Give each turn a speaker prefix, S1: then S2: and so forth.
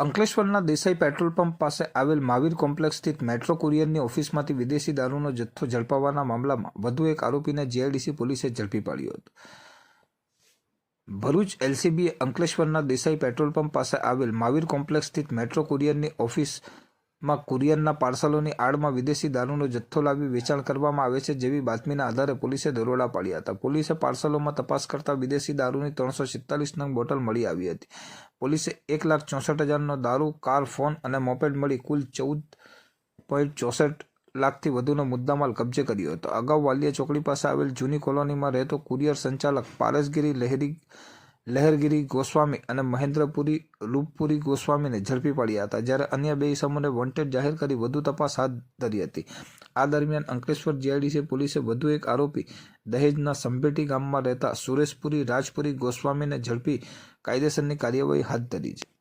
S1: અંકલેશ્વરના Desai petrol pump પાસે આવેલ મહાવીર કોમ્પ્લેક્સ સ્થિત મેટ્રો કુરિયરની ઓફિસમાંથી વિદેશી દારૂનો જથ્થો ઝડપાવવાના મામલામાં વધુ એક આરોપીને જીઆઈડીસી પોલીસે ઝડપી પાડ્યો હતો. ભરૂચ એલસીબીએ અંકલેશ્વરના દેસાઈ પેટ્રોલ પંપ પાસે આવેલ મહાવીર કોમ્પ્લેક્સ સ્થિત મેટ્રો કુરિયરની ઓફિસમાં કુરિયરના પાર્સલોની આડમાં વિદેશી દારૂનો જથ્થો લાવી વેચાણ કરવામાં આવે છે જેવી બાતમીના આધારે પોલીસે દરોડા પાડ્યા હતા. પોલીસે પાર્સલોમાં તપાસ કરતા વિદેશી દારૂની ત્રણસો સિત્તાલીસ નંગ બોટલ મળી આવી હતી. પોલીસે એક લાખ ચોસઠ હજારનો દારૂ, કાર, ફોન અને મોપેડ મળી કુલ ચૌદ પોઈન્ટ ચોસઠ લાખથી વધુનો મુદ્દામાલ કબજે કર્યો હતો. અગાઉ વાલિયા ચોકડી પાસે આવેલ જૂની કોલોનીમાં રહેતો કુરિયર સંચાલક પારસગીરી લહેરી લહેરગીરી, ગોસ્વામી અને મહેન્દ્રપુરી, રૂપપુરી, ગોસ્વામીને ઝડપી પાડ્યા હતા. જ્યારે અન્ય બે ઇસમોને વોન્ટેડ જાહેર કરી વધુ તપાસ હાથ ધરી હતી. આ દરમિયાન અંકલેશ્વર જીઆઈડીસી પોલીસે વધુ એક આરોપી દહેજના સંભેટી ગામમાં રહેતા સુરેશપુરી, રાજપુરી, ગોસ્વામીને ઝડપી કાયદેસરની કાર્યવાહી હાથ ધરી છે.